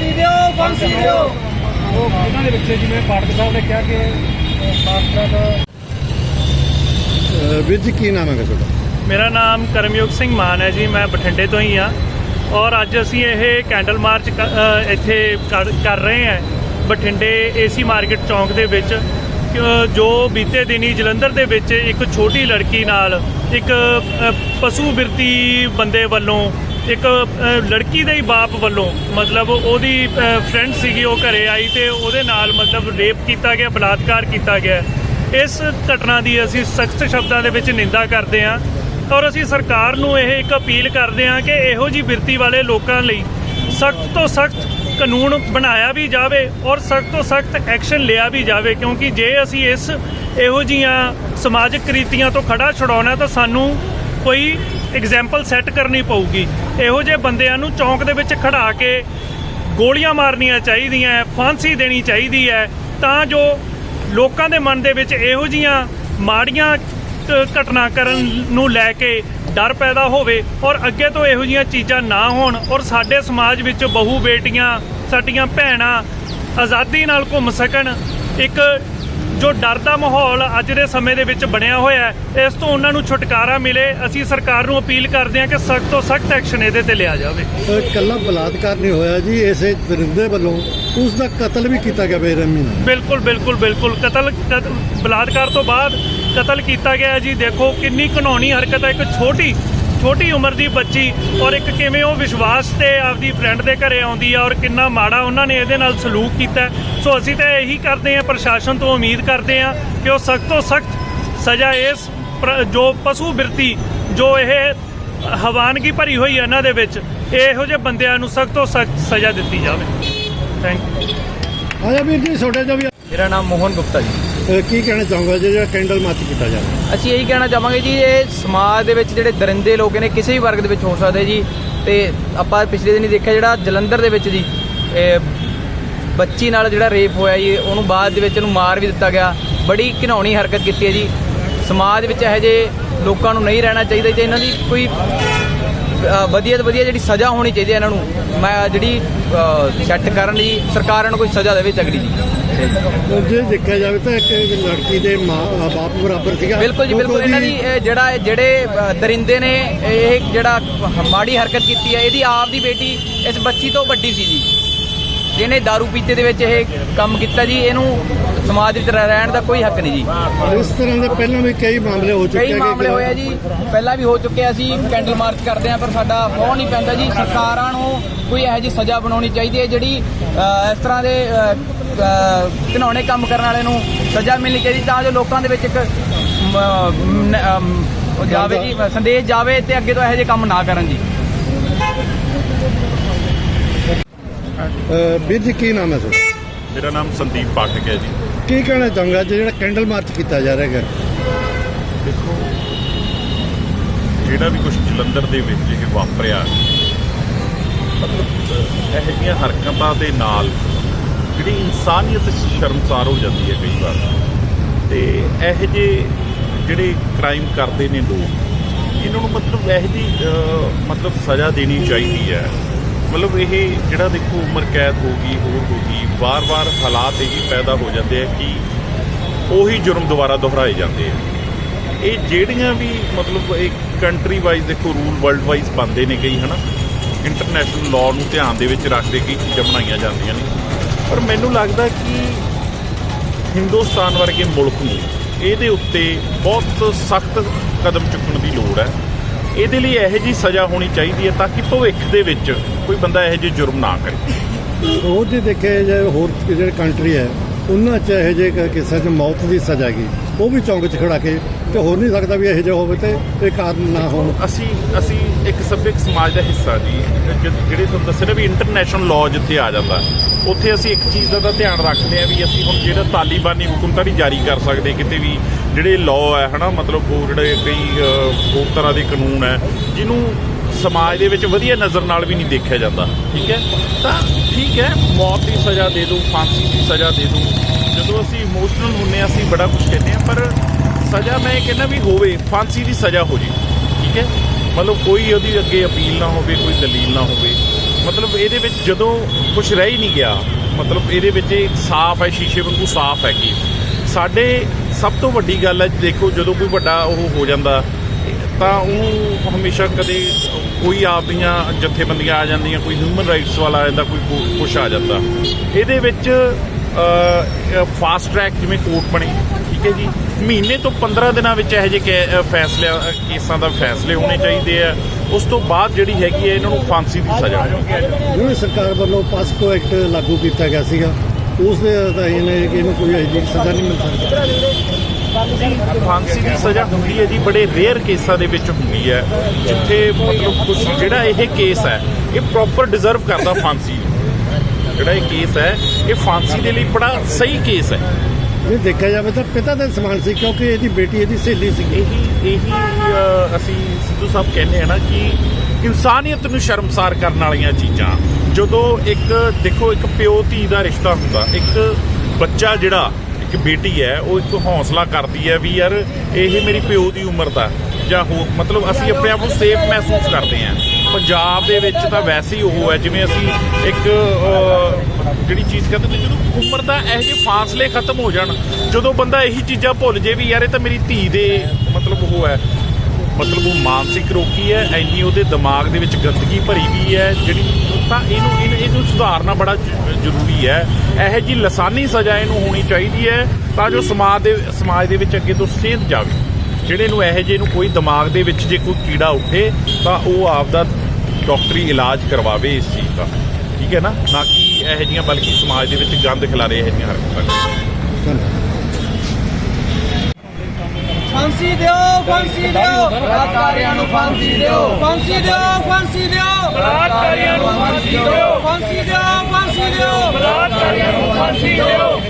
ਫਾਂਸੀ ਦਿਓ ਫਾਂਸੀ ਦਿਓ ਉਹ ਇਹਨਾਂ ਦੇ ਵਿੱਚ ਜਿਵੇਂ ਪਾਟਕ ਸਾਹਿਬ ਨੇ ਕਿਹਾ ਕਿ ਮਾਸਟਰਾਂ ਦਾ ਵੀਰ ਜੀ ਕੀ ਨਾਮ ਹੈਗਾ ਤੁਹਾਡਾ? ਮੇਰਾ ਨਾਮ ਕਰਮਯੋਗ ਸਿੰਘ ਮਾਨ ਹੈ ਜੀ ਮੈਂ ਬਠਿੰਡੇ ਤੋਂ ਹੀ ਆ ਔਰ ਅੱਜ ਅਸੀਂ ਇਹ ਕੈਂਡਲ ਮਾਰਚ ਇੱਥੇ ਕਰ ਰਹੇ ਹਾਂ ਬਠਿੰਡੇ ਏਸੀ ਮਾਰਕੀਟ ਚੌਂਕ ਦੇ ਵਿੱਚ। ਜੋ ਬੀਤੇ ਦਿਨੀ ਜਲੰਧਰ ਦੇ ਵਿੱਚ ਇੱਕ ਛੋਟੀ ਲੜਕੀ ਨਾਲ ਇੱਕ ਪਸ਼ੂ ਬਿਰਤੀ ਬੰਦੇ ਵੱਲੋਂ ਇੱਕ ਲੜਕੀ ਦੇ ਹੀ ਬਾਪ ਵੱਲੋਂ, ਮਤਲਬ ਉਹਦੀ ਫਰੈਂਡ ਸੀਗੀ, ਉਹ ਘਰੇ ਆਈ ਤੇ ਉਹਦੇ ਨਾਲ, ਮਤਲਬ ਰੇਪ ਕੀਤਾ ਗਿਆ, ਬਲਾਤਕਾਰ ਕੀਤਾ ਗਿਆ। ਇਸ ਘਟਨਾ ਦੀ ਅਸੀਂ ਸਖਤ ਸ਼ਬਦਾਂ ਦੇ ਵਿੱਚ ਨਿੰਦਾ ਕਰਦੇ ਹਾਂ ਔਰ ਅਸੀਂ ਸਰਕਾਰ ਨੂੰ ਇਹ ਇੱਕ ਅਪੀਲ ਕਰਦੇ ਹਾਂ ਕਿ ਇਹੋ ਜੀ ਬਿਰਤੀ ਵਾਲੇ ਲੋਕਾਂ ਲਈ ਸਖਤ ਤੋਂ ਸਖਤ ਕਾਨੂੰਨ ਬਣਾਇਆ ਵੀ ਜਾਵੇ ਔਰ ਸਖਤ ਤੋਂ ਸਖਤ ਐਕਸ਼ਨ ਲਿਆ ਵੀ ਜਾਵੇ, ਕਿਉਂਕਿ ਜੇ ਅਸੀਂ ਇਸ ਇਹੋ ਜੀਆਂ ਸਮਾਜਿਕ ਕ੍ਰਿਤੀਆਂ ਤੋਂ ਖੜਾ ਛੁਡਾਉਣਾ ਤਾਂ ਸਾਨੂੰ ਕੋਈ ਐਗਜ਼ਾਮਪਲ ਸੈੱਟ ਕਰਨੀ ਪਊਗੀ। ਇਹੋ ਜਿਹੇ ਬੰਦਿਆਂ ਨੂੰ ਚੌਂਕ ਦੇ ਵਿੱਚ ਖੜਾ ਕੇ ਗੋਲੀਆਂ ਮਾਰਨੀਆਂ ਚਾਹੀਦੀਆਂ ਫਾਂਸੀ ਦੇਣੀ ਚਾਹੀਦੀ ਹੈ, ਤਾਂ ਜੋ ਲੋਕਾਂ ਦੇ ਮਨ ਦੇ ਵਿੱਚ ਇਹੋ ਜੀਆਂ ਮਾੜੀਆਂ ਘਟਨਾ ਕਰਨ ਨੂੰ ਲੈ ਕੇ ਡਰ ਪੈਦਾ ਹੋਵੇ ਔਰ ਅੱਗੇ ਤੋਂ ਇਹੋ ਜੀਆਂ ਚੀਜ਼ਾਂ ਨਾ ਹੋਣ ਔਰ ਸਾਡੇ ਸਮਾਜ ਵਿੱਚ ਬਹੂ ਬੇਟੀਆਂ, ਸਾਡੀਆਂ ਭੈਣਾਂ ਆਜ਼ਾਦੀ ਨਾਲ ਘੁੰਮ ਸਕਣ, ਇੱਕ ਜੋ ਡਰ ਦਾ ਮਾਹੌਲ ਅੱਜ ਦੇ ਸਮੇਂ ਦੇ ਵਿੱਚ ਬਣਿਆ ਹੋਇਆ ਹੈ ਇਸ ਤੋਂ ਉਹਨਾਂ ਨੂੰ ਛੁਟਕਾਰਾ ਮਿਲੇ। ਅਸੀਂ ਸਰਕਾਰ ਨੂੰ ਅਪੀਲ ਕਰਦੇ ਹਾਂ ਕਿ ਸਖਤ ਤੋਂ ਸਖਤ ਐਕਸ਼ਨ ਇਹਦੇ ਤੇ ਲਿਆ ਜਾਵੇ। ਅਹ ਕੱਲਾ ਬਲਾਤਕਾਰ ਨਹੀਂ ਹੋਇਆ ਜੀ ਇਸੇ ਦਰਿੰਦੇ ਵੱਲੋਂ ਉਸ ਦਾ ਕਤਲ ਵੀ ਕੀਤਾ ਗਿਆ ਬੇਰਹਿਮੀ ਨਾਲ। ਬਿਲਕੁਲ ਬਿਲਕੁਲ ਬਿਲਕੁਲ। ਕਤਲ ਬਲਾਤਕਾਰ ਤੋਂ ਬਾਅਦ ਕਤਲ ਕੀਤਾ ਗਿਆ ਜੀ। ਦੇਖੋ ਕਿੰਨੀ ਘਨੌਣੀ ਹਰਕਤ ਹੈ। ਇੱਕ ਛੋਟੀ ਛੋਟੀ ਉਮਰ ਦੀ ਬੱਚੀ ਔਰ ਇੱਕ ਕਿਵੇਂ ਉਹ ਵਿਸ਼ਵਾਸ ਤੇ ਆਪਦੀ ਫਰੈਂਡ ਦੇ ਘਰੇ ਆਉਂਦੀ ਆ ਔਰ ਕਿੰਨਾ ਮਾੜਾ ਉਹਨਾਂ ਨੇ ਇਹਦੇ ਨਾਲ ਸਲੂਕ ਕੀਤਾ। ਸੋ ਅਸੀਂ ਤਾਂ ਇਹੀ ਕਰਦੇ ਹਾਂ ਪ੍ਰਸ਼ਾਸਨ ਤੋਂ ਉਮੀਦ ਕਰਦੇ ਹਾਂ ਕਿ ਉਹ ਸਖਤ ਤੋਂ ਸਖਤ ਸਜ਼ਾ ਇਸ ਜੋ ਪਸ਼ੂ ਬਿਰਤੀ ਜੋ ਇਹ ਹਵਾਨਗੀ ਭਰੀ ਹੋਈ ਹੈ ਇਹਨਾਂ ਦੇ ਵਿੱਚ ਇਹੋ ਜਿਹੇ ਬੰਦਿਆਂ ਨੂੰ ਸਖਤ ਤੋਂ ਸਖਤ ਸਜ਼ਾ ਦਿੱਤੀ ਜਾਵੇ। ਥੈਂਕ ਯੂ ਆਜਾ ਵੀਰ ਜੀ ਛੋਟੇ ਜਿਹਾ ਵੀ ਮੇਰਾ ਨਾਮ ਮੋਹਨ ਗੁਪਤਾ ਜੀ। ਕੀ ਕਹਿਣਾ ਚਾਹੂੰਗਾ? ਜੀ ਜਿਹੜਾ ਕੈਂਡਲ ਮਾਰਚ ਕੀਤਾ ਜਾ ਰਿਹਾ। ਅਸੀਂ ਇਹੀ ਕਹਿਣਾ ਚਾਹਾਂਗੇ ਜੀ, ਇਹ ਸਮਾਜ ਦੇ ਵਿੱਚ ਜਿਹੜੇ ਦਰਿੰਦੇ ਲੋਕ ਨੇ, ਕਿਸੇ ਵੀ ਵਰਗ ਦੇ ਵਿੱਚ ਹੋ ਸਕਦੇ ਜੀ। ਤੇ ਆਪਾਂ ਪਿਛਲੇ ਦਿਨੀ ਦੇਖਿਆ ਜਿਹੜਾ ਜਲੰਧਰ ਦੇ ਵਿੱਚ ਜੀ ਬੱਚੀ ਨਾਲ ਜਿਹੜਾ ਰੇਪ ਹੋਇਆ ਜੀ, ਉਹਨੂੰ ਬਾਅਦ ਦੇ ਵਿੱਚ ਉਹਨੂੰ ਮਾਰ ਵੀ ਦਿੱਤਾ ਗਿਆ। ਬੜੀ ਘਿਨਾਉਣੀ ਹਰਕਤ ਕੀਤੀ ਹੈ ਜੀ। ਸਮਾਜ ਵਿੱਚ ਇਹੋ ਜਿਹੇ ਲੋਕਾਂ ਨੂੰ ਨਹੀਂ ਰਹਿਣਾ ਚਾਹੀਦਾ ਜੇ। ਇਹਨਾਂ ਦੀ ਕੋਈ ਵਧੀਆ ਤੋਂ ਵਧੀਆ ਜਿਹੜੀ ਸਜ਼ਾ ਹੋਣੀ ਚਾਹੀਦੀ ਹੈ ਇਹਨਾਂ ਨੂੰ। ਮੈਂ ਜਿਹੜੀ ਸੈੱਟ ਕਰਨ ਲਈ ਸਰਕਾਰ ਨੂੰ ਕੋਈ ਸਜ਼ਾ ਦੇਵੇ ਤਗੜੀ ਜੀ। ਅਹ ਜੇ ਦੇਖਿਆ ਜਾਵੇ ਤਾਂ ਇੱਕ ਲੜਕੀ ਦੇ ਮਾਂ ਬਾਪ ਬਰਾਬਰ ਸੀਗਾ। ਬਿਲਕੁਲ ਜੀ ਬਿਲਕੁਲ। ਇਹਨਾਂ ਦੀ ਜਿਹੜਾ ਜਿਹੜੇ ਦਰਿੰਦੇ ਨੇ ਇਹ ਜਿਹੜਾ ਮਾੜੀ ਹਰਕਤ ਕੀਤੀ ਹੈ ਇਹਦੀ ਆਪ ਦੀ ਬੇਟੀ ਇਸ ਬੱਚੀ ਤੋਂ ਵੱਡੀ ਸੀ ਜੀ। ਜਿਹਨੇ दारू ਪੀਤੇ ਦੇ ਵਿੱਚ ਇਹ ਕੰਮ ਕੀਤਾ ਜੀ ਇਹਨੂੰ ਸਮਾਜ ਵਿੱਚ ਰਹਿ- ਰਹਿਣ ਦਾ ਕੋਈ ਹੱਕ ਨਹੀਂ ਜੀ। ਇਸ ਤਰ੍ਹਾਂ ਦੇ ਪਹਿਲਾਂ ਵੀ ਕਈ ਮਾਮਲੇ ਹੋ ਚੁੱਕੇ ਕਈ ਹੈਗੇ ਮਾਮਲੇ ਕਿ- ਹੋਏ ਆ ਜੀ। ਪਹਿਲਾਂ ਵੀ ਹੋ ਚੁੱਕੇ ਆ ਅਸੀਂ ਕੈਂਡਲ ਮਾਰਚ ਕਰਦੇ ਆ ਪਰ ਸਾਡਾ ਫੋਨ ਨਹੀਂ ਪੈਂਦਾ ਜੀ। ਸਰਕਾਰਾਂ ਨੂੰ ਕੋਈ ਇਹੋ ਜਿਹੀ ਸਜ਼ਾ ਬਣਾਉਣੀ ਚਾਹੀਦੀ ਹੈ ਜਿਹੜੀ ਇਸ ਤਰ੍ਹਾਂ ਦੇ ਘਿਨਾਉਣੇ ਕੰਮ ਕਰਨ ਵਾਲੇ ਨੂੰ ਸਜ਼ਾ ਮਿਲਣੀ ਚਾਹੀਦੀ ਤਾਂ ਜੋ ਲੋਕਾਂ ਦੇ ਵਿੱਚ ਇੱਕ ਜਾਵੇ ਜੀ ਸੰਦੇਸ਼ ਜਾਵੇ ਤੇ ਅੱਗੇ ਤੋਂ ਇਹੋ ਜਿਹੇ ਕੰਮ ਨਾ ਕਰਨ ਜੀ। ਵੀਰ ਜੀ ਕੀ ਨਾਮ ਹੈ ਤੁਹਾਡਾ ਮੇਰਾ ਨਾਮ ਸੰਦੀਪ ਪਾਠਕ ਹੈ ਜੀ। ਕੀ ਕਹਿਣਾ ਚਾਹੂੰਗਾ? ਜੀ ਜਿਹੜਾ ਕੈਂਡਲ ਮਾਰਚ ਕੀਤਾ ਜਾ ਰਿਹਾ ਹੈ ਦੇਖੋ ਜਿਹੜਾ ਵੀ ਕੁਝ ਜਲੰਧਰ ਦੇ ਵਿੱਚ ਇਹ ਵਾਪਰਿਆ ਮਤਲਬ ਇਹੋ ਜਿਹੀਆਂ ਹਰਕਤਾਂ ਦੇ ਨਾਲ ਜਿਹੜੀ ਇਨਸਾਨੀਅਤ ਸ਼ਰਮਸਾਰ ਹੋ ਜਾਂਦੀ ਹੈ ਕਈ ਵਾਰ। ਤੇ ਇਹੋ ਜਿਹੇ ਜਿਹੜੇ ਕ੍ਰਾਈਮ ਕਰਦੇ ਨੇ ਲੋਕ, ਇਹਨਾਂ ਨੂੰ ਮਤਲਬ ਇਹੋ ਜਿਹੀ ਮਤਲਬ ਸਜ਼ਾ ਦੇਣੀ ਚਾਹੀਦੀ ਹੈ। ਮਤਲਬ ਇਹ ਜਿਹੜਾ ਦੇਖੋ ਉਮਰ ਕੈਦ ਹੋ ਗਈ, ਹੋਰ ਹੋ ਗਈ, ਵਾਰ-ਵਾਰ ਹਾਲਾਤ ਇਹੀ ਪੈਦਾ ਹੋ ਜਾਂਦੇ ਆ ਕਿ ਉਹੀ ਜੁਰਮ ਦੁਬਾਰਾ ਦੁਹਰਾਏ ਜਾਂਦੇ ਆ। ਇਹ ਜਿਹੜੀਆਂ ਵੀ ਮਤਲਬ ਇੱਕ ਕੰਟਰੀ ਵਾਈਜ਼ ਦੇਖੋ ਰੂਲ ਵਰਲਡ ਵਾਈਜ਼ ਬੰਦੇ ਨੇ ਕਈ, ਹਨਾ? ਇੰਟਰਨੈਸ਼ਨਲ ਲਾਅ ਨੂੰ ਧਿਆਨ ਦੇ ਵਿੱਚ ਰੱਖਦੇ ਕਈ ਚੀਜ਼ਾਂ ਬਣਾਈਆਂ ਜਾਂਦੀਆਂ ਨੇ। ਪਰ ਮੈਨੂੰ ਲੱਗਦਾ ਕਿ ਹਿੰਦੁਸਤਾਨ ਵਰਗੇ ਮੁਲਕ ਨੂੰ ਇਹਦੇ ਉੱਤੇ ਬਹੁਤ ਸਖਤ ਕਦਮ ਚੁੱਕਣ ਦੀ ਲੋੜ ਹੈ। ਇਹਦੇ ਲਈ ਇਹੋ ਜੀ ਸਜ਼ਾ ਹੋਣੀ ਚਾਹੀਦੀ ਹੈ ਤਾਂ ਕਿ ਭਵਿੱਖ ਦੇ ਵਿੱਚ ਕੋਈ ਬੰਦਾ ਇਹੋ ਜਿਹੇ ਜੁਰਮ ਨਾ ਕਰੇ। ਉਹ ਜੇ ਦੇਖਿਆ ਜਾਏ ਹੋਰ ਜਿਹੜੇ ਕੰਟਰੀ ਹੈ, ਉਹਨਾਂ ਚ ਇਹੋ ਜਿਹੇ ਕਿਸੇ ਚ ਮੌਤ ਦੀ ਸਜ਼ਾ ਗਈ ਉਹ ਵੀ ਚੌਂਕ 'ਚ ਖੜਾ ਕੇ ਤੇ ਹੋ ਨਹੀਂ ਸਕਦਾ ਵੀ ਇਹੋ ਜਿਹਾ ਹੋਵੇ ਤੇ ਇਹ ਕਾਰਨ ਨਾ ਹੋਣ। ਅਸੀਂ ਅਸੀਂ ਇੱਕ ਸੱਭਿਅਕ ਸਮਾਜ ਦਾ ਹਿੱਸਾ ਜੀ ਜਿਹੜੇ ਤੁਹਾਨੂੰ ਦੱਸਿਆ ਨਾ ਵੀ ਇੰਟਰਨੈਸ਼ਨਲ ਲਾਅ ਜਿੱਥੇ ਆ ਜਾਂਦਾ, ਉੱਥੇ ਅਸੀਂ ਇੱਕ ਚੀਜ਼ ਦਾ ਤਾਂ ਧਿਆਨ ਰੱਖਦੇ ਆ ਵੀ ਅਸੀਂ ਹੁਣ ਜਿਹੜਾ ਤਾਲੀਬਾਨੀ ਹੁਕਮ ਜਾਰੀ ਕਰ ਸਕਦੇ ਕਿਤੇ ਵੀ, ਜਿਹੜੇ ਲਾਅ ਹੈ, ਹਨਾ, ਮਤਲਬ ਉਹ ਜਿਹੜੇ ਕਈ ਹੋਰ ਤਰ੍ਹਾਂ ਦੇ ਕਾਨੂੰਨ ਹੈ, ਜਿਹਨੂੰ ਸਮਾਜ ਦੇ ਵਿੱਚ ਵਧੀਆ ਨਜ਼ਰ ਨਾਲ ਵੀ ਨਹੀਂ ਦੇਖਿਆ ਜਾਂਦਾ, ਠੀਕ ਹੈ? ਤਾਂ ਠੀਕ ਹੈ, ਮੌਤ ਦੀ ਸਜ਼ਾ ਦੇ ਦਿਓ, ਫਾਂਸੀ ਦੀ ਸਜ਼ਾ ਦੇ ਦਿਓ। ਜਦੋਂ ਅਸੀਂ ਇਮੋਸ਼ਨਲ ਹੁੰਨੇ ਹਾਂ, ਅਸੀਂ ਬੜਾ ਕੁਝ ਕਹਿੰਦੇ ਆ ਪਰ ਸਜ਼ਾ ਮੈਂ ਇਹ ਕਹਿੰਦਾ ਵੀ ਹੋਵੇ, ਫਾਂਸੀ ਦੀ ਸਜ਼ਾ ਹੋ ਜੇ, ਠੀਕ ਹੈ? ਮਤਲਬ ਕੋਈ ਉਹਦੀ ਅੱਗੇ ਅਪੀਲ ਨਾ ਹੋਵੇ, ਕੋਈ ਦਲੀਲ ਨਾ ਹੋਵੇ। ਮਤਲਬ ਇਹਦੇ ਵਿੱਚ ਜਦੋਂ ਕੁਝ ਰਹਿ ਹੀ ਨਹੀਂ ਗਿਆ, ਮਤਲਬ ਇਹਦੇ ਵਿੱਚ ਇਹ ਸਾਫ਼ ਹੈ, ਸ਼ੀਸ਼ੇ ਵਾਂਗੂ ਸਾਫ਼ ਹੈ ਕਿ ਸਾਡੇ ਸਭ ਤੋਂ ਵੱਡੀ ਗੱਲ ਹੈ, ਦੇਖੋ ਜਦੋਂ ਕੋਈ ਵੱਡਾ ਉਹ ਹੋ ਜਾਂਦਾ, ਤਾਂ ਉਹ ਹਮੇਸ਼ਾ ਕਦੇ ਕੋਈ ਆਪਦੀਆਂ ਜਥੇਬੰਦੀਆਂ ਆ ਜਾਂਦੀਆਂ, ਕੋਈ ਹਿਊਮਨ ਰਾਈਟਸ ਵਾਲਾ ਆ ਜਾਂਦਾ, ਕੋਈ ਕੁਛ ਆ ਜਾਂਦਾ। ਇਹਦੇ ਵਿੱਚ ਫਾਸਟ ਟਰੈਕ ਜਿਵੇਂ ਕੋਰਟ ਬਣੇ, ਠੀਕ ਹੈ ਜੀ? ਮਹੀਨੇ ਤੋਂ 15 ਦਿਨਾਂ ਵਿੱਚ ਇਹੋ ਜਿਹੇ ਫੈਸਲੇ ਕੇਸਾਂ ਦਾ ਫੈਸਲੇ ਹੋਣੇ ਚਾਹੀਦੇ ਆ। ਉਸ ਤੋਂ ਬਾਅਦ ਜਿਹੜੀ ਹੈਗੀ ਹੈ ਇਹਨਾਂ ਨੂੰ ਫਾਂਸੀ ਦੀ ਸਜ਼ਾ। ਜਿਵੇਂ ਸਰਕਾਰ ਵੱਲੋਂ ਪਾਸਕੋ ਐਕਟ ਲਾਗੂ ਕੀਤਾ ਗਿਆ ਸੀਗਾ ਉਸ ਦੇ ਅਧੀਨ ਇਹ ਕਿ ਇਹਨੂੰ ਕੋਈ ਇਹੋ ਜਿਹੀ ਸਜ਼ਾ ਨਹੀਂ ਮਿਲ ਸਕਦੀ। ਫਾਂਸੀ ਦੀ ਸਜ਼ਾ ਹੁੰਦੀ ਹੈ ਜੀ ਬੜੇ ਰੇਅਰ ਕੇਸਾਂ ਦੇ ਵਿੱਚ ਹੁੰਦੀ ਹੈ ਜਿੱਥੇ ਮਤਲਬ ਕੁਝ ਜਿਹੜਾ ਇਹ ਕੇਸ ਹੈ ਇਹ ਪ੍ਰੋਪਰ ਡਿਜ਼ਰਵ ਕਰਦਾ ਫਾਂਸੀ ਨੂੰ। ਜਿਹੜਾ ਇਹ ਕੇਸ ਹੈ ਇਹ ਫਾਂਸੀ ਦੇ ਲਈ ਬੜਾ ਸਹੀ ਕੇਸ ਹੈ। ਜੇ ਦੇਖਿਆ ਜਾਵੇ ਤਾਂ ਪਿਤਾ ਦਾ ਸਮਾਨ ਸੀ ਕਿਉਂਕਿ ਇਹਦੀ ਬੇਟੀ ਇਹਦੀ ਸਹੇਲੀ ਸੀ। ਇਹੀ ਇਹੀ ਅ, ਅਸੀਂ ਸਿੱਧੂ ਸਾਹਿਬ ਕਹਿੰਦੇ ਆ ਨਾ ਕਿ ਇਨਸਾਨੀਅਤ ਨੂੰ ਸ਼ਰਮਸਾਰ ਕਰਨ ਵਾਲੀਆਂ ਚੀਜ਼ਾਂ। ਜਦੋਂ ਇੱਕ ਦੇਖੋ ਇੱਕ ਪਿਓ ਧੀ ਦਾ ਰਿਸ਼ਤਾ ਹੁੰਦਾ ਇੱਕ ਬੱਚਾ ਜਿਹੜਾ ਇੱਕ ਬੇਟੀ ਹੈ ਉਹ ਇੱਕ ਹੌਸਲਾ ਕਰਦੀ ਹੈ ਵੀ ਯਾਰ ਇਹ ਮੇਰੀ ਪਿਓ ਦੀ ਉਮਰ ਦਾ ਜਾਂ ਹੋ ਮਤਲਬ ਅਸੀਂ ਆਪਣੇ ਆਪ ਨੂੰ ਸੇਫ ਮਹਿਸੂਸ ਕਰਦੇ ਹਾਂ। ਪੰਜਾਬ ਦੇ ਵਿੱਚ ਤਾਂ ਵੈਸੇ ਹੀ ਉਹ ਹੈ, ਜਿਵੇਂ ਅਸੀਂ ਇੱਕ ਜਿਹੜੀ ਚੀਜ਼ ਕਹਿੰਦੇ ਨੇ ਜਦੋਂ ਉਮਰ ਦਾ ਇਹੋ ਜਿਹੇ ਫਾਸਲੇ ਖਤਮ ਹੋ ਜਾਣ, ਜਦੋਂ ਬੰਦਾ ਇਹੀ ਚੀਜ਼ਾਂ ਭੁੱਲ ਜੇ ਵੀ ਯਾਰ, ਇਹ ਤਾਂ ਮੇਰੀ ਧੀ ਦੇ ਮਤਲਬ ਉਹ ਹੈ। ਮਤਲਬ ਉਹ ਮਾਨਸਿਕ ਰੋਗੀ ਹੈ ਐਨੀ ਉਹਦੇ ਦਿਮਾਗ ਦੇ ਵਿੱਚ ਗੰਦਗੀ ਭਰੀ ਵੀ ਹੈ, ਜਿਹੜੀ ਤਾਂ ਇਹਨੂੰ ਇਹਨੂੰ ਇਹਨੂੰ ਸੁਧਾਰਨਾ ਬੜਾ ਜ਼ਰੂਰੀ ਹੈ। ਇਹੋ ਜੀ ਲਸਾਨੀ ਸਜ਼ਾ ਇਹਨੂੰ ਹੋਣੀ ਚਾਹੀਦੀ ਹੈ, ਤਾਂ ਜੋ ਸਮਾਜ ਦੇ ਸਮਾਜ ਦੇ ਵਿੱਚ ਅੱਗੇ ਤੋਂ ਸੇਧ ਜਾਵੇ। ਜਿਹੜੇ ਨੂੰ ਇਹੋ ਜਿਹੇ ਨੂੰ ਕੋਈ ਦਿਮਾਗ ਦੇ ਵਿੱਚ ਜੇ ਕੋਈ ਕੀੜਾ ਉੱਠੇ ਤਾਂ ਉਹ ਆਪਦਾ ਡਾਕਟਰੀ ਇਲਾਜ ਕਰਵਾਵੇ ਇਸ ਚੀਜ਼ ਦਾ। ਠੀਕ ਹੈ ਨਾ? ਨਾ ਕਿ ਇਹੋ ਜਿਹੀਆਂ ਬਲਕਿ ਸਮਾਜ ਦੇ ਵਿੱਚ ਗੰਦ ਖਿਲਾਰੇ ਇਹੋ ਜਿਹੀਆਂ ਹਰਕਤਾਂ ਫਾਂਸੀ ਦਿਓ ਫਾਂਸੀ ਦਿਓ। ਬਲਾਤਕਾਰੀਆਂ ਨੂੰ ਫਾਂਸੀ ਦਿਓ। ਫਾਂਸੀ ਦਿਓ ਫਾਂਸੀ ਦਿਓ। ਬਲਾਤਕਾਰੀਆਂ ਨੂੰ ਫਾਂਸੀ ਦਿਓ। ਫਾਂਸੀ ਦਿਓ ਫਾਂਸੀ ਦਿਓ। ਬਲਾਤਕਾਰੀਆਂ ਨੂੰ ਫਾਂਸੀ ਦਿਓ।